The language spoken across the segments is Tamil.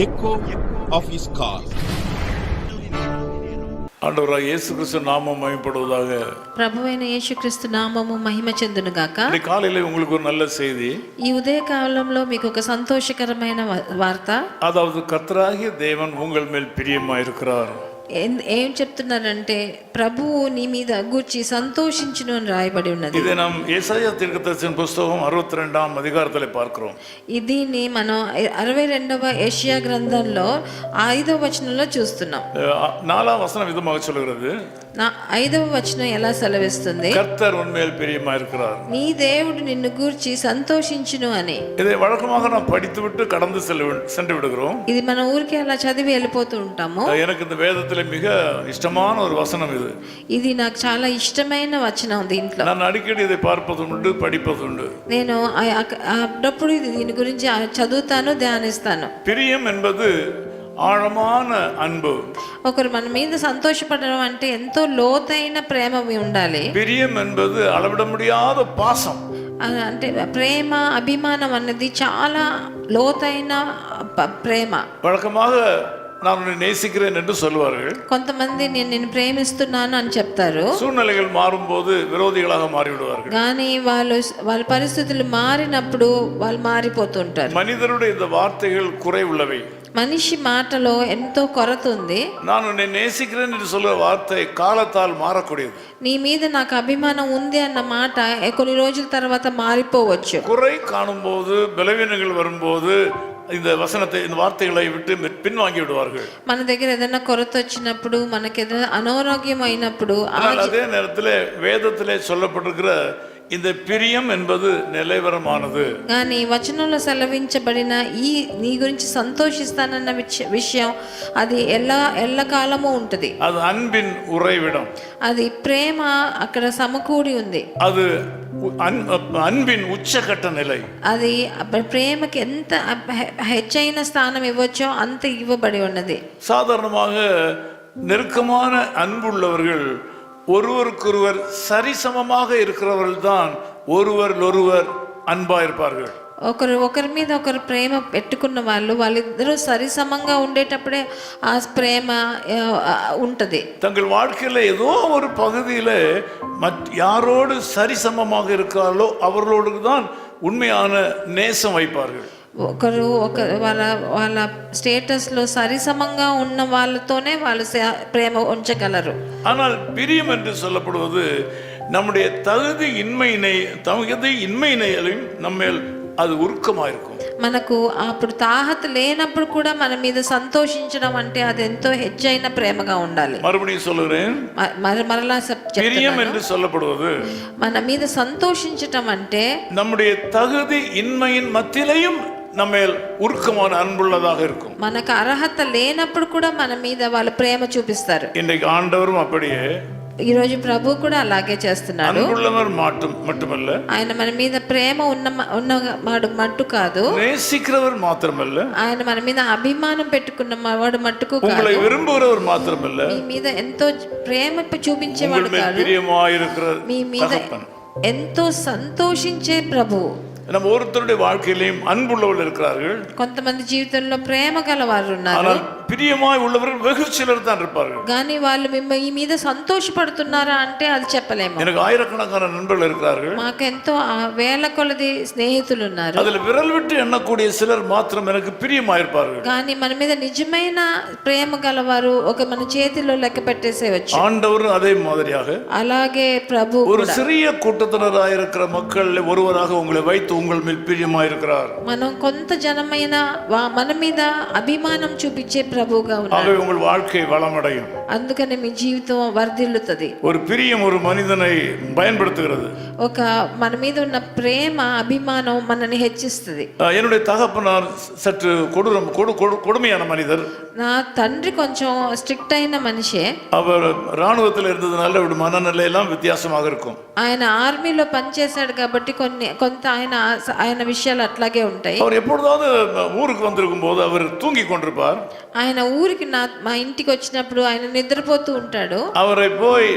echo of his call. ஆண்டவராக இயேசு கிறிஸ்து நாமம் மயப்படுவதாக ప్రభువైన యేసుక్రీస్తు నామము మహిమ చెందును గాక இன்னைக்கு காலையில் உங்களுக்கு ஒரு நல்ல செய்தி ఈ ఉదయ కాలంలో మీకు ఒక సంతోషకరమైన వ- వార్త அதாவது கர்த்தராகிய தேவன் உங்கள் மேல் பிரியமாயிருக்கிறார் ఏం- ఏం చెప్తున్నారంటే ప్రభువు నీ మీద గూర్చి సంతోషించును అని రాయబడి ఉన్నది இதை நாம் ஏசாயா தீர்க்கதரிசன புஸ்தகம் அறுபத்தி ரெண்டாம் அதிகாரத்தில் பார்க்கிறோம் దీన్ని మనం అరవై రెండవ ఏషియా గ్రంథంలో ఐదవ వచనంలో చూస్తున్నాం அஹ் நாலாம் வசனம் விதமாக சொல்கிறது నా ఐదవ వచనం ఎలా సెలవిస్తుంది கர்த்தர் உண்மையில் பிரியமாயிருக்கிறார் నీ దేవుడు నిన్ను గూర్చి సంతోషించును అని இதை வழக்கமாக நாம் படித்துவிட்டு கடந்து செல்ல சென்று விடுகிறோம் ఇది మన ఊరికి అలా చదివి వెళ్ళిపోతూ ఉంటాము எனக்கு இந்த வேதத்தில் மிக இஷ்டமான ஒரு வசனம் இது ఇది నాకు చాలా ఇష్టమైన వచనం దీంట్లో நான் அடிக்கடி இதை பார்ப்பதுண்டு படிப்பதுண்டு నేను ఆ- ఆ- అప్పుడప్పుడు ఇది దీని గురించి ఆ చదువుతాను ధ్యానిస్తాను பிரியம் என்பது ஆழமான அன்பு ఒకరు మన మీద సంతోషపడడం అంటే ఎంతో లోతైన ప్రేమ మీ ఉండాలి பிரியம் என்பது அளவிட முடியாத பாசம் ఆ, అంటే ప్రేమ అభిమానం అన్నది చాలా లోతైన ప- ప్రేమ வழக்கமாக நான் உன்னை நேசிக்கிறேன் என்று சொல்வார்கள் కొంతమంది నేను నేను ప్రేమిస్తున్నాను అని చెప్తారు சூழ்நிலைகள் மாறும்போது விரோதிகளாக மாறிவிடுவார்கள் కానీ వాళ్ళు వాళ్ళ పరిస్థితులు మారినప్పుడు వాళ్ళు మారిపోతుంటారు மனிதருடைய இந்த வார்த்தைகள் குறை உள்ளவை మనిషి మాటలో ఎంతో కొరత ఉంది நான் உன்னை நேசிக்கிறேன் என்று சொல்கிற வார்த்தை காலத்தால் மாறக்கூடியது నీ మీద నాకు అభిమానం ఉంది అన్న మాట ఏ కొన్ని రోజుల తర్వాత మారిపోవచ్చు குறை காணும்போது பலவீனங்கள் வரும்போது இந்த வசனத்தை இந்த வார்த்தைகளை விட்டு மெ- பின்வாங்கி விடுவார்கள் మన దగ్గర ఏదైనా కొరత వచ్చినప్పుడు మనకి ఏదైనా అనారోగ్యం అయినప్పుడు ఆ ஆனால் அதே நேரத்தில் வேதத்திலே சொல்லப்பட்டிருக்கிற இந்த பிரியம் என்பது நிலைவரமானது కానీ వచనంలో సెలవించబడిన ఈ నీ గురించి సంతోషిస్తానన్న విష- విషయం అది ఎలా ఎల్లకాలము ఉంటుంది அது அன்பின் உறைவிடம் అది ప్రేమ అక్కడ సమకూడి ఉంది அது உ- அன்- அன்பின் உச்சகட்ட நிலை అది అప్ప- ప్రేమకి ఎంత హె- హెచ్చైన స్థానం ఇవ్వచ్చో అంత ఇవ్వబడి ఉన్నది சாதாரணமாக நெருக்கமான அன்புள்ளவர்கள் ஒருவருக்கொருவர் சரிசமமாக இருக்கிறவர்கள் தான் ஒருவர் ஒருவர் அன்பா இருப்பார்கள் ఒకరు ఒకరి మీద ఒకరు ప్రేమ పెట్టుకున్న వాళ్ళు వాళ్ళిద్దరూ సరిసమంగా ఉండేటప్పుడే ఆ ప్రేమ ఆ, ఉంటది தங்கள் வாழ்க்கையில் ஏதோ ஒரு பகுதியில் மத் யாரோடு சரிசமமாக இருக்கிறார்களோ அவர்களோடு தான் உண்மையான நேசம் வைப்பார்கள் ఒకరు ఒక వాళ్ళ వాళ్ళ స్టేటస్లో సరిసమంగా ఉన్న వాళ్ళతోనే వాళ్ళు స- ప్రేమ ఉంచగలరు ஆனால் பிரியம் என்று சொல்லப்படுவது நம்முடைய தகுதி இன்மையினை தகுதி இன்மையினையும் நம்மேல் அது உருக்கமாயிருக்கும் మనకు అప్పుడు తాహత లేనప్పుడు కూడా మన మీద సంతోషించడం అంటే అది ఎంతో హెచ్చైన ప్రేమగా ఉండాలి மறுபடியும் சொல்லுகிறேன் మ- మరి మరలా చెప్- பிரியம் చెప్తున్నాను. என்று சொல்லப்படுவது మన మీద సంతోషించటం అంటే நம்முடைய தகுதி இன்மையின் மத்தியிலையும் நம்மேல் உருக்கமான அன்புள்ளதாக இருக்கும் మనకు అర్హత లేనప్పుడు కూడా మన మీద వాళ్ళు ప్రేమ చూపిస్తారు இன்றைக்கு ஆண்டவரும் அப்படியே ఈరోజు ప్రభు కూడా అలాగే చేస్తున్నాడు அன்புள்ளவர் மாட்டும் மட்டுமல்ல ఆయన మన మీద ప్రేమ ఉన్న ఉన్న వాడు మట్టు కాదు நேசிக்கிறவர் மாத்திரமல்ல ఆయన మన మీద అభిమానం పెట్టుకున్న మ- వాడు మట్టుకు కాదు உங்களை விரும்புகிறவர் மாத்திரமல்ல మీ మీద ఎంతో ప్రేమ చూపించేవాడు உங்கள் மேல் కాదు பிரியமாயிருக்கிற మీ మీద தகப்பன் ఎంతో సంతోషించే ప్రభు நம்ம ஒருத்தருடைய வாழ்க்கையிலையும் அன்புள்ளவர்கள் இருக்கிறார்கள் కొంతమంది జీవితంలో ప్రేమ గల వారు ఉన్నారు ஆனால் பிரியமாய் உள்ளவர்கள் வெகு சிலர் தான் இருப்பார்கள் కానీ వాళ్ళు మిమ్మ ఈ మీద సంతోషపడుతున్నారా అంటే అది చెప్పలేము எனக்கு ஆயிரக்கணக்கான நண்பர்கள் இருக்கிறார்கள் మాకు ఎంతో ఆ వేల కొలది స్నేహితులు ఉన్నారు அதுல விரல் விட்டு எண்ணக்கூடிய சிலர் மாத்திரம் எனக்கு பிரியமாயிருப்பார்கள் కానీ మన మీద నిజమైన ప్రేమ గలవారు ఒక మన చేతిలో లెక్క పెట్టేసేవచ్చు ஆண்டவர் அதே மாதிரியாக అలాగే ప్రభు ஒரு சிறிய கூட்டத்தினராயிருக்கிற மக்கள் ஒருவராக உங்களை வைத்து உங்கள் மேல் பிரியமாயிருக்கிறார் మనం కొంత జనమైన వా- మన మీద అభిమానం చూపించే ప్రభువుగా ఉన్నారు ஆகவே உங்கள் வாழ்க்கை வளமடையும் అందుకని మీ జీవితం వర్ధిల్లుతుంది ஒரு பிரியம் ஒரு மனிதனை பயன்படுத்துகிறது ఒక మన మీద ఉన్న ప్రేమ అభిమానం మనని హెచ్చిస్తుంది அஹ் என்னுடைய தகப்பனார் சற்று கொடூரம் கொடு கொடு- கொடுமையான மனிதர் నా తండ్రి కొంచెం స్ట్రిక్ట్ అయిన మనిషే அவர் இராணுவத்தில் இருந்ததுனால அவருடைய மனநிலை எல்லாம் வித்தியாசமாக இருக்கும் ఆయన ఆర్మీలో పనిచేశాడు కాబట్టి కొన్ని కొంత ఆయన ఆయన విషయాలు అట్లాగే ఉంటాయి அவர் எப்பொழுதாவது ஊருக்கு வந்திருக்கும் போது அவர் தூங்கி கொண்டிருப்பார் ఆయన ఊరికి నా మా ఇంటికి వచ్చినప్పుడు ఆయన నిద్రపోతూ ఉంటాడు அவரை போய்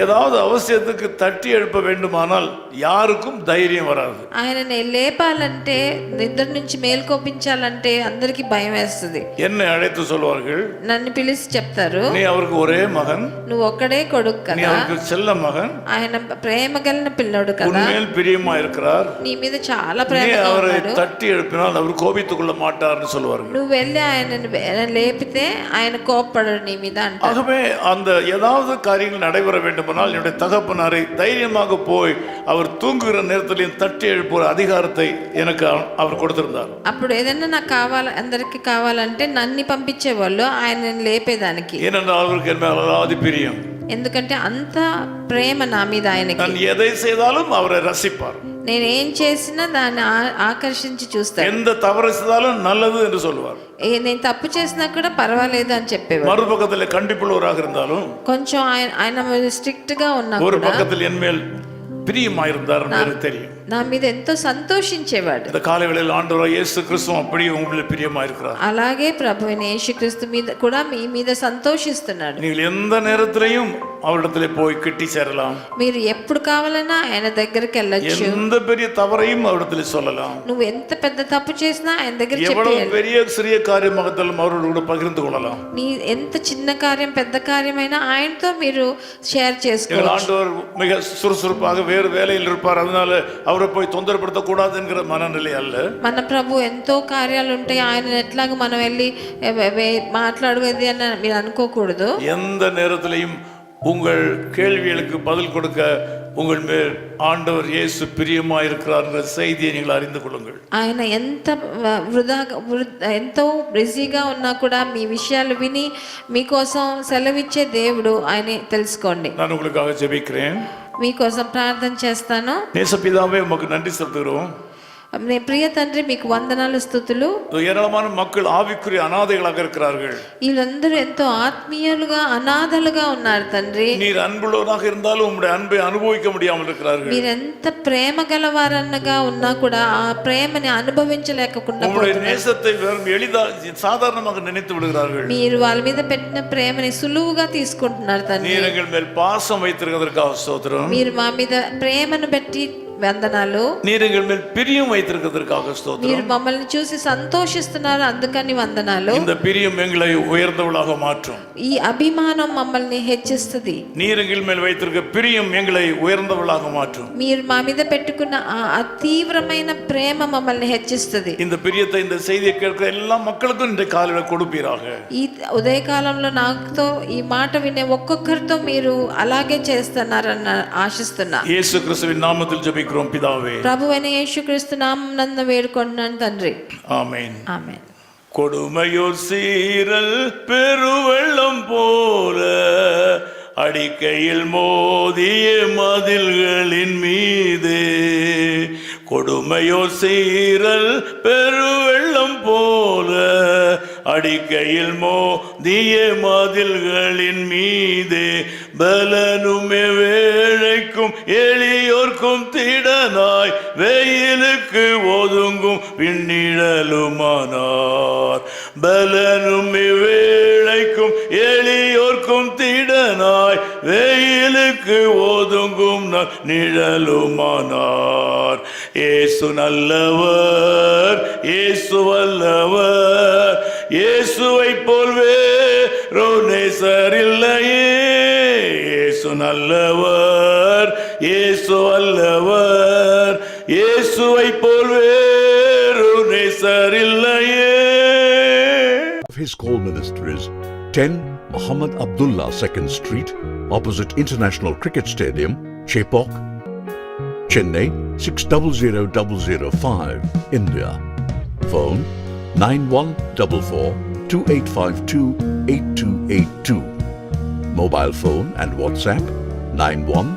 ஏதாவது அவசியத்துக்கு தட்டி எழுப்ப வேண்டுமானால் யாருக்கும் தைரியம் வராது ఆయనని లేపాలంటే నిద్ర నుంచి మేల్కోపించాలంటే అందరికి భయం వేస్తుంది என்னை அழைத்து சொல்வார்கள் నన్ను పిలిచి చెప్తారు நீ அவருக்கு ஒரே மகன் నువ్వు ఒక్కడే కొడుకు நீ కదా அவருக்கு செல்ல மகன் ఆయన ప్రేమ కలిగిన పిల్లోడు కదా உன்மேல் பிரியமா இருக்கிறார் నీ మీద చాలా நீ ప్రేమగా அவரை ఉన్నాడు தட்டி எழுப்பினால் அவர் கோபித்துக் கொள்ள மாட்டார்னு சொல்லுவார்கள் నువ్వు వెళ్ళి ఆయనని వే- లేపితే ఆయన కోప్పడడు నీ మీద అంట ஆகவே அந்த ஏதாவது காரியங்கள் நடைபெற வேண்டுமானால் என்னுடைய தகப்பனாரை தைரியமாக போய் அவர் தூங்குகிற நேரத்திலையும் தட்டி எழுப்புகிற அதிகாரத்தை எனக்கு அவ- அவர் கொடுத்திருந்தார் అప్పుడు ఏదైనా నాకు కావాలి అందరికి కావాలంటే నన్ను పంపించేవాళ్ళు ఆయనని లేపేదానికి ஏனென்றால் அவருக்கு என் மேல் அலாதி பிரியம் ఎందుకంటే అంత ప్రేమ నా మీద ఆయనకి நான் எதை செய்தாலும் அவரை ரசிப்பார் నేను ఏం చేసినా దాన్ని ఆ- ఆకర్షించి చూస్తాడు எந்த தவறு செய்தாலும் நல்லது என்று சொல்லுவார் ఏ- నేను తప్పు చేసినా కూడా పర్వాలేదు అని చెప్పేవాడు மறுபக்கத்தில் கண்டிப்புள்ளவராக இருந்தாலும் కొంచెం ఆయన ఆయన స్ట్రిక్ట్ గా ఉన్నా ஒரு కూడా பக்கத்தில் என் மேல் பிரியமாயிருந்தார் எனக்கு தெரியும் నా మీద ఎంతో సంతోషించేవాడు இந்த காலை வேளையில் ஆண்டவராக இயேசு கிறிஸ்துவும் அப்படியே உங்களில் பிரியமாயிருக்கிறார் అలాగే ప్రభు అయిన యేసుక్రీస్తు మీద కూడా మీ మీద సంతోషిస్తున్నాడు நீங்கள் எந்த நேரத்திலையும் அவரிடத்துல போய் கிட்டி சேரலாம் మీరు ఎప్పుడు కావాలన్నా ఆయన దగ్గరికి వెళ్ళొచ్చు எந்த பெரிய தவறையும் அவரிடத்துல சொல்லலாம் నువ్వు ఎంత పెద్ద తప్పు చేసినా ఆయన దగ్గర எவ்வளவு చెప్పేయాలి பெரிய சிறிய காரியமாகத்தாலும் அவரோடு கூட பகிர்ந்து கொள்ளலாம் నీ ఎంత చిన్న కార్యం పెద్ద కార్యమైనా ఆయనతో మీరు షేర్ எங்கள் చేసుకోవచ్చు ஆண்டவர் மிக சுறுசுறுப்பாக வேறு வேலையில் இருப்பார் அதனால அவரை போய் தொந்தரப்படுத்த கூடாது என்கிற மனநிலை அல்ல మన ప్రభు ఎంతో కార్యాలు ఉంటాయి ఆయన ఎట్లాగ మనం వెళ్ళి ఏ- వే- వే- మాట్లాడేది అని మీరు అనుకోకూడదు எந்த நேரத்திலையும் உங்கள் கேள்விகளுக்கு பதில் கொடுக்க உங்கள் மேல் ஆண்டவர் இயேசு பிரியமா இருக்கிறார் செய்தியை நீங்கள் அறிந்து கொள்ளுங்கள் ఆయన ఎంత వ- వృధాగా వృ- ఎంతో బిజీగా ఉన్నా కూడా మీ విషయాలు విని మీకోసం సెలవిచ్చే దేవుడు ఆయన తెలుసుకోండి நான் உங்களுக்காக ஜெபிக்கிறேன் మీకోసం ప్రార్థన చేస్తాను. దేశ మాకు నండి సద్గురు నే ప్రియ తండ్రి మీకు వందనాలు స్థుతులు ஏராளமான மக்கள் ஆவிக்குரிய அனாதைகளாக இருக்கிறார்கள் వీళ్ళందరూ ఎంతో ఆత్మీయులుగా అనాథలుగా ఉన్నారు తండ్రి நீர் அன்புள்ளவராக இருந்தாலும் உங்களுடைய அன்பை அனுபவிக்க முடியாமல் இருக்கிறார்கள் మీరెంత ప్రేమ గలవారన్నగా ఉన్నా కూడా ఆ ప్రేమని అనుభవించలేకుండా உங்களுடைய పోతున్నారు. நேசத்தை வெறும் எளிதா சாதாரணமாக நினைத்து விடுகிறார்கள் మీరు వాళ్ళ మీద పెట్టిన ప్రేమని సులువుగా తీసుకుంటున్నారు తండ్రి நீர் எங்கள் மேல் பாசம் வைத்திருக்கிறதற்காக ஸ்தோத்திரம் మీరు మా మీద ప్రేమను బట్టి వందనాలు நீர் எங்கள் மேல் பிரியம் வைத்திருக்கிறதற்காக ஸ்தோத்திரம் మీరు మమ్మల్ని చూసి సంతోషిస్తున్నారు అందుకని వందనాలు இந்த பிரியம் எங்களை உயர்ந்தவளாக மாற்றும் ఈ అభిమానం మమ్మల్ని హెచ్చిస్తుంది நீர் எங்கள் மேல் வைத்திருக்க பிரியம் எங்களை உயர்ந்தவளாக மாற்றும் మీరు మా మీద పెట్టుకున్న ఆ అతీవ్రమైన ప్రేమ మమ్మల్ని హెచ్చిస్తుంది இந்த பிரியத்தை இந்த செய்தியை கேட்கிற எல்லா மக்களுக்கும் இந்த காலையில கொடுப்பீராக ఈ ఉదయకాలంలో నాతో ఈ మాట వినే ఒక్కొక్కరితో మీరు అలాగే చేస్తున్నారన్న ఆశిస్తున్నా இயேசு கிறிஸ்துவின் நாமத்தில் ஜெபிக்கிறோம் பிதாவே ప్రభు అయిన యేసుక్రీస్తు నామనంద వేడుకుంటున్నాను తండ్రి ஆமென் ఆమె கொடுமையோர் சீரல் பெருவெள்ளம் போல அடிக்கையில் மோதிய மதில்களின் மீது கொடுமையோர் சீரல் பெருவெள்ளம் போல அடிக்கையில் மோதிய மதில்களின் மீது பலனுமே வேழைக்கும் எளியோர்க்கும் திடனாய் வெயிலுக்கு ஒதுங்கும் பின்னிழலுமானார் பலனும் இவ்வேளைக்கும் எளியோர்க்கும் திடனாய். வெயிலுக்கு ஒதுங்கும் நிழலுமானார். ஏசு நல்லவர் ஏசு வல்லவர் இயேசுவை போல்வே ரோனேசர் இல்லையே. இயேசு நல்லவர் இயேசு வல்லவர் இயேசுவை போல் வேறு நேசர் இல்லையே of his call ministries 10 Muhammad Abdullah 2nd Street, opposite International Cricket Stadium, Chepok, Chennai 600005, India. Phone 9144 2852 8282. Mobile phone and WhatsApp 91